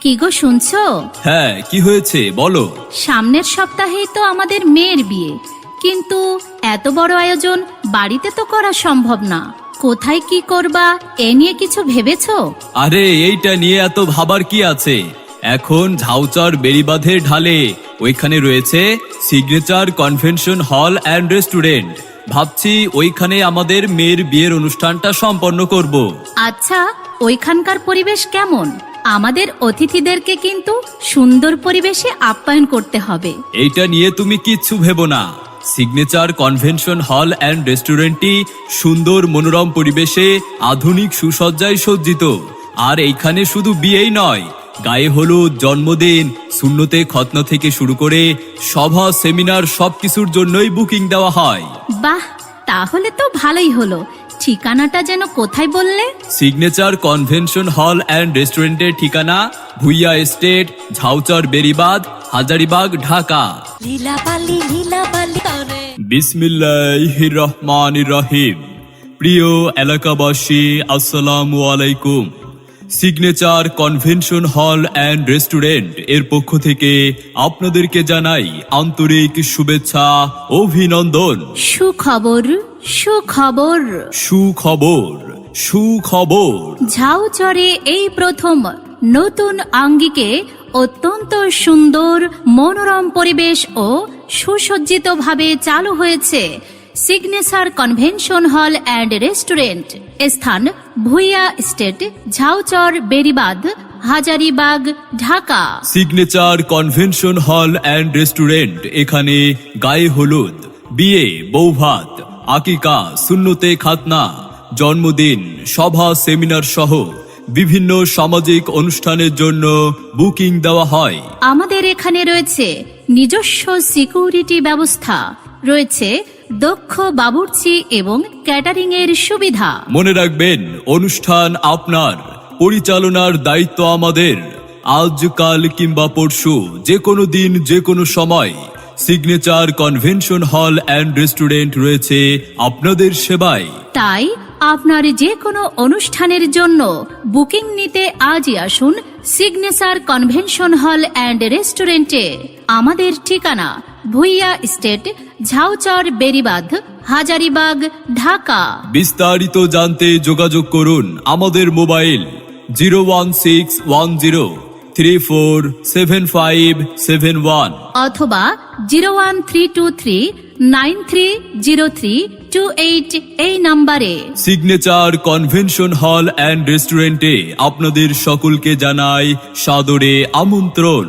কি গো শুনছো? হ্যাঁ কি হয়েছে বলো। সামনের সপ্তাহে তো আমাদের মেয়ের বিয়ে। কিন্তু এত বড় আয়োজন বাড়িতে তো করা সম্ভব না। কোথায় কি করবা এ নিয়ে কিছু ভেবেছো? আরে এইটা নিয়ে এত ভাবার কি আছে? এখন ঝাউচার বেড়িবাঁধের ঢালে ওইখানে রয়েছে signature convention hall and restaurant ভাবছি ওইখানে আমাদের মেয়ের বিয়ের অনুষ্ঠানটা সম্পন্ন করব। আচ্ছা ওইখানকার পরিবেশ কেমন? আমাদের অতিথিদেরকে কিন্তু সুন্দর পরিবেশে আপ্যায়ন করতে হবে। এইটা নিয়ে তুমি কিচ্ছু ভেবো না। সিগনেচার কনভেনশন হল অ্যান্ড রেস্টুরেন্টটি সুন্দর মনোরম পরিবেশে আধুনিক সুসজ্জায় সজ্জিত। আর এইখানে শুধু বিয়েই নয় গায়ে হলুদ জন্মদিন শূন্যতে খতনা থেকে শুরু করে সভা সেমিনার সবকিছুর জন্যই বুকিং দেওয়া হয়। বাহ তাহলে তো ভালোই হলো। ঠিকানাটা যেন কোথায় বললে? সিগনেচার কনভেনশন হল অ্যান্ড রেস্টুরেন্টের ঠিকানা ভুইয়া এস্টেট ঝাউচর বেরিবাদ হাজারিবাগ ঢাকা। বিসমিল্লাহ রহমান রহিম। প্রিয় এলাকাবাসী আসসালামু আলাইকুম। সিগনেচার কনভেনশন হল অ্যান্ড রেস্টুরেন্টের পক্ষ থেকে আপনাদেরকে জানাই আন্তরিক শুভেচ্ছা অভিনন্দন। সুখবর। সুখবর। সুখবর সুখবর। ঝাউচরে এই প্রথম নতুন আঙ্গিকে অত্যন্ত সুন্দর মনোরম পরিবেশ ও সুসজ্জিতভাবে চালু হয়েছে signature convention hall and restaurant স্থান Bhuiya estate Jhauchar Beribadh Hazaribagh Dhaka. Signature convention hall and restaurant এখানে গায়ে হলুদ বিয়ে বৌভাত আকিকা সুন্নতে খাতনা জন্মদিন সভা সেমিনার সহ বিভিন্ন সামাজিক অনুষ্ঠানের জন্য বুকিং দেওয়া হয়। আমাদের এখানে রয়েছে নিজস্ব সিকিউরিটি ব্যবস্থা রয়েছে দক্ষ বাবুর্চি এবং ক্যাটারিং এর সুবিধা। মনে রাখবেন অনুষ্ঠান আপনার পরিচালনার দায়িত্ব আমাদের। আজ কাল কিংবা পরশু যে কোনো দিন যে কোনো সময়। Signature convention hall and restaurant রয়েছে আপনাদের সেবায়। তাই আপনার যে কোনো অনুষ্ঠানের জন্য বুকিং নিতে আজই আসুন সিগনেচার কনভেনশন হল অ্যান্ড রেস্টুরেন্টে আমাদের ঠিকানা ভুইয়া স্টেট ঝাউচর বেরিবাদ হাজারিবাগ ঢাকা। বিস্তারিত জানতে যোগাযোগ করুন আমাদের mobile zero one six one zero. Three four seven five seven one অথবা zero one three two three nine three zero three two eight এই নাম্বারে। সিগনেচার কনভেনশন হল অ্যান্ড রেস্টুরেন্টে আপনাদের সকলকে জানাই সাদরে আমন্ত্রণ।